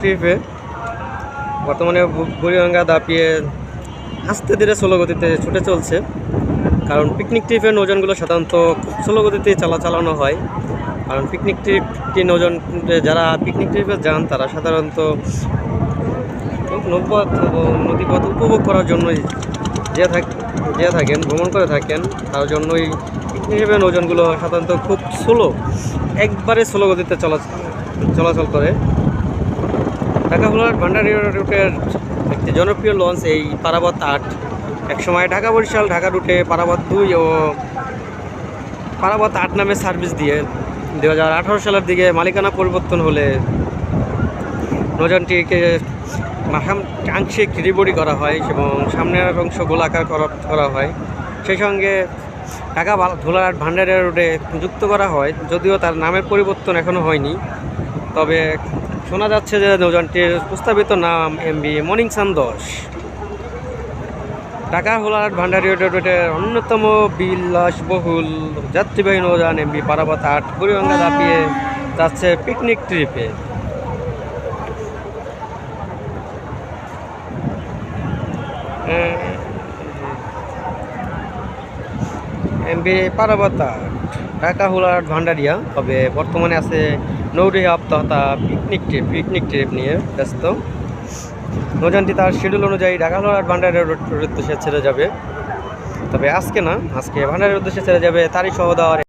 ট্রিপে বর্তমানে বুড়িগঙ্গা দাপিয়ে আস্তে ধীরে স্লো গতিতে ছুটে চলছে। কারণ পিকনিক ট্রিপের নৌযানগুলো সাধারণত খুব স্লো গতিতে চালা চালানো হয়। কারণ পিকনিক ট্রিপটি নৌযান যারা পিকনিক ট্রিপে যান, তারা সাধারণত নৌপথ নদীপথ উপভোগ করার জন্যই যে থাক যে থাকেন, ভ্রমণ করে থাকেন, তার জন্যই পিকনিক ট্রিপের নৌযানগুলো সাধারণত খুব স্লো একবারে স্লো গতিতে চলা চলাচল করে। ঢাকা ভোলার ভান্ডারি রুটের একটি জনপ্রিয় লঞ্চ এই পারাবত আট। একসময় ঢাকা বরিশাল, ঢাকা রুটে পারাবত দুই ও পারাবত আট নামে সার্ভিস দিয়ে দু হাজার আঠারো সালের দিকে মালিকানা পরিবর্তন হলে নৌযানটিকে মাখাম আংশিক রিবডি করা হয় এবং সামনের অংশ গোলাকার করা হয়। সেই সঙ্গে ঢাকা ভা- ধুলার ভান্ডারিয়া রোডে যুক্ত করা হয়, যদিও তার নামের পরিবর্তন এখনও হয়নি। তবে শোনা যাচ্ছে যে নৌযানটির প্রস্তাবিত নাম এমবি মর্নিং সান দশ। ঢাকা হোলার ভান্ডারিয়া রোডের অন্যতম বিলাসবহুল যাত্রীবাহী নৌযান এমবি পারাবত আট বুড়িগঙ্গা দাপিয়ে যাচ্ছে পিকনিক ট্রিপে। এমবি পারাবতা ঢাকা হুলার ভান্ডারিয়া, তবে বর্তমানে আছে নৌরি আপ্তাহতা পিকনিক ট্রিপ পিকনিক ট্রিপ নিয়ে ব্যস্ত। নৌযানটি তার শিডিউল অনুযায়ী ঢাকা হুলার ভান্ডারের উদ্দেশ্যে ছেড়ে যাবে। তবে আজকে না, আজকে ভান্ডারের উদ্দেশ্যে ছেড়ে যাবে তারই সহ দেওয়ার